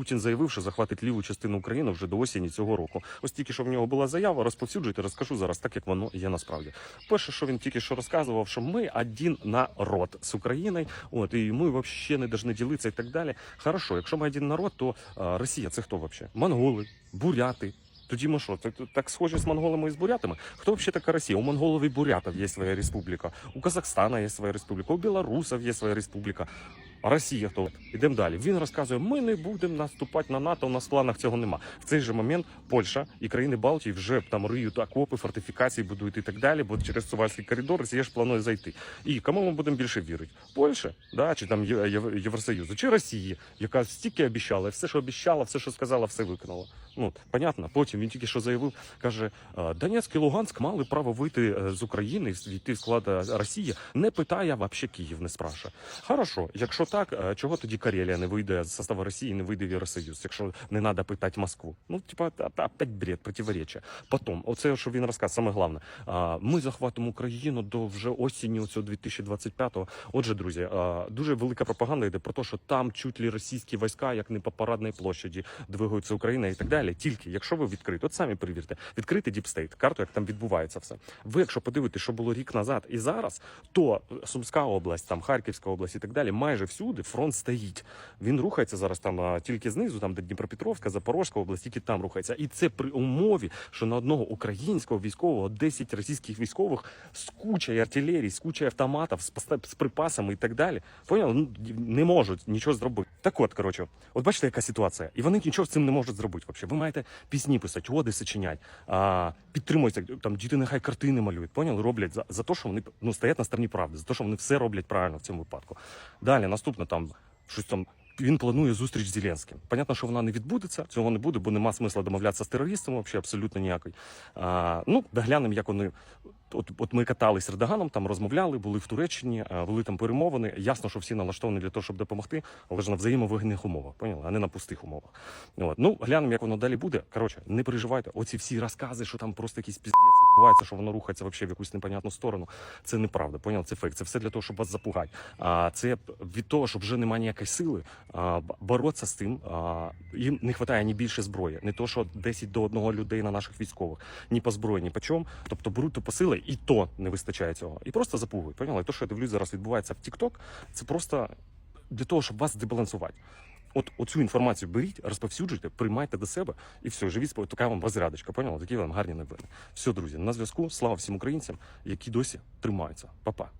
Путін заявив, що захватить ліву частину України вже до осені цього року. Ось тільки що в нього була заява, розповсюджуйте, розкажу зараз, так як воно є насправді. Перше, що він тільки що розказував, що ми один народ з Україною, от і ми взагалі не повинні ділитися і так далі. Хорошо, якщо ми один народ, то а, Росія це хто взагалі? Монголи, буряти. Тоді ми що, так, схожі з монголами і з бурятами? Хто взагалі така Росія? У монголов і бурятів є своя республіка, у Казахстана є своя республіка, у білорусів є своя республіка. Росія хто? Ідемо далі. Він розказує: ми не будемо наступати на НАТО. У нас в планах цього нема. В цей же момент Польща і країни Балтії вже там риють окопи, фортифікації будують і так далі. Бо через Сувальський коридор Росія ж планує зайти. І кому ми будемо більше вірити? Польща, да, чи там Євросоюзу, чи Росії, яка стільки обіцяла, все, що обіцяла, все, що сказала, все виконала. Ну понятно. Потім він тільки що заявив, каже: «Е, Донецьк і Луганськ мали право вийти е, з України, війти в склад е, Росії, не питає, вообще Київ не спрашує. Хорошо, якщо так, чого тоді Карелія не вийде з составу Росії, не вийде в Євросоюз, якщо не треба питати Москву? Ну, типа, оп- опять бред, противоречия. Потім, оце, що він розказав, саме головне. Ми захватимо Україну до вже осені цього 2025-го. Отже, друзі, дуже велика пропаганда йде про те, що там чуть ли російські війська, як не по парадній площаді, двигаються Україна і так далі. Тільки якщо ви відкрите, от самі перевірте, відкрити Діпстейт, карту, як там відбувається все. Ви, якщо подивитесь, що було рік назад і зараз, то Сумська область, там Харківська область і так далі, майже всюди фронт стоїть. Він рухається зараз там тільки знизу, там де Дніпропетровська, Запорозька область, тільки там рухається. І це при умові, що на одного українського військового 10 російських військових з кучою артилерії, з кучою автоматів, з, з припасами і так далі. Поняли? Ну, не можуть нічого зробити. Так от, коротше, от бачите, яка ситуація, і вони нічого з цим не можуть зробити. Вообще. Ви маєте пісні писати, оди сочинять, а, підтримуються, там діти нехай картини малюють. Поняли? Роблять за, за те, що вони ну, стоять на стороні правди, за те, що вони все роблять правильно в цьому випадку. Далі, наступне там щось там. Він планує зустріч з Зеленським. Понятно, що вона не відбудеться, цього не буде, бо нема смисла домовлятися з терористами, взагалі абсолютно ніякої. А, ну, доглянемо, як вони. От, от ми катались з Ердоганом, там розмовляли, були в Туреччині, а, вели там перемовини. Ясно, що всі налаштовані для того, щоб допомогти, але ж на взаємовигідних умовах, поняли, а не на пустих умовах. От. Ну, глянемо, як воно далі буде. Коротше, не переживайте. Оці всі розкази, що там просто якийсь піздець відбувається, що воно рухається вообще в якусь непонятну сторону. Це неправда. Поняв? Це фейк. Це все для того, щоб вас запугати. А це від того, що вже немає ніякої сили, а, боротися з тим. А, їм не вистачає ні більше зброї, не то, що 10 до одного людей на наших військових, ні по зброї, ні по чому. Тобто беруть то по сили, і то не вистачає цього. І просто запугують. Поняли? То, що я дивлюсь, зараз відбувається в TikTok, це просто для того, щоб вас дебалансувати. От оцю інформацію беріть, розповсюджуйте, приймайте до себе і все, живіть спокійно. Така вам розрядочка, поняла? Такі вам гарні новини. Все, друзі, на зв'язку. Слава всім українцям, які досі тримаються. Па-па.